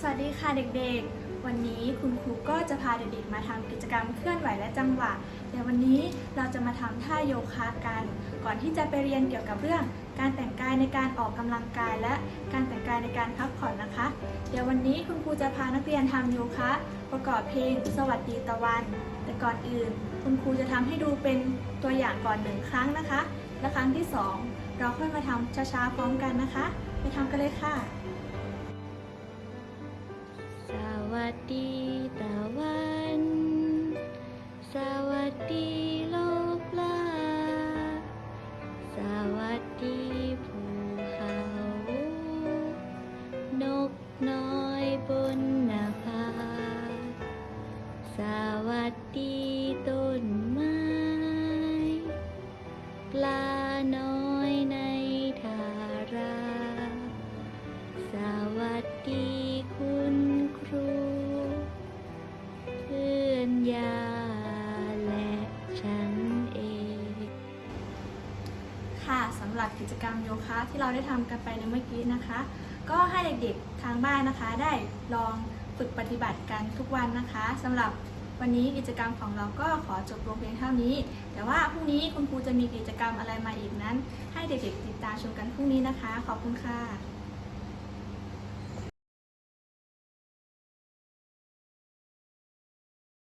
สวัสดีค่ะเด็กๆ วันนี้คุณครูก็จะพาเด็กๆ มาทำกิจกรรมเคลื่อนไหวและจังหวะเดี๋ยววันนี้เราจะมาทำท่าโยคะกัน ก่อนที่จะไปเรียนเกี่ยวกับเรื่อง การแต่งกายในการออกกำลังกาย และการแต่งกายในการพักผ่อนนะคะ เดี๋ยววันนี้คุณครูจะพานักเรียนทำโยคะ ประกอบเพลง สวัสดีตะวัน แต่ก่อนอื่น คุณครูจะทำให้ดูเป็นตัวอย่างก่อนหนึ่งครั้งนะคะ และครั้งที่สองเราค่อยมาทำช้าๆพร้อมกันนะคะ ไปทำกันเลยค่ะ ดีตะวัน สวัสดีโลกลา สวัสดีภูเขา นกน้อยบนหน้าผา สวัสดีต้นไม้ ปลาน้อย ค่ะสำหรับกิจกรรมโยคะที่เราได้ทำกันไปในเมื่อกี้นะคะ ก็ให้เด็กๆทางบ้านนะคะ ได้ลองฝึกปฏิบัติกันทุกวันนะคะสำหรับวันนี้กิจกรรมของเราก็ขอจบลงเพียงเท่านี้ แต่ว่าพรุ่งนี้คุณครูจะมีกิจกรรมอะไรมาอีกนั้น ให้เด็กๆติดตามชมกันพรุ่งนี้นะคะ ขอบคุณค่ะ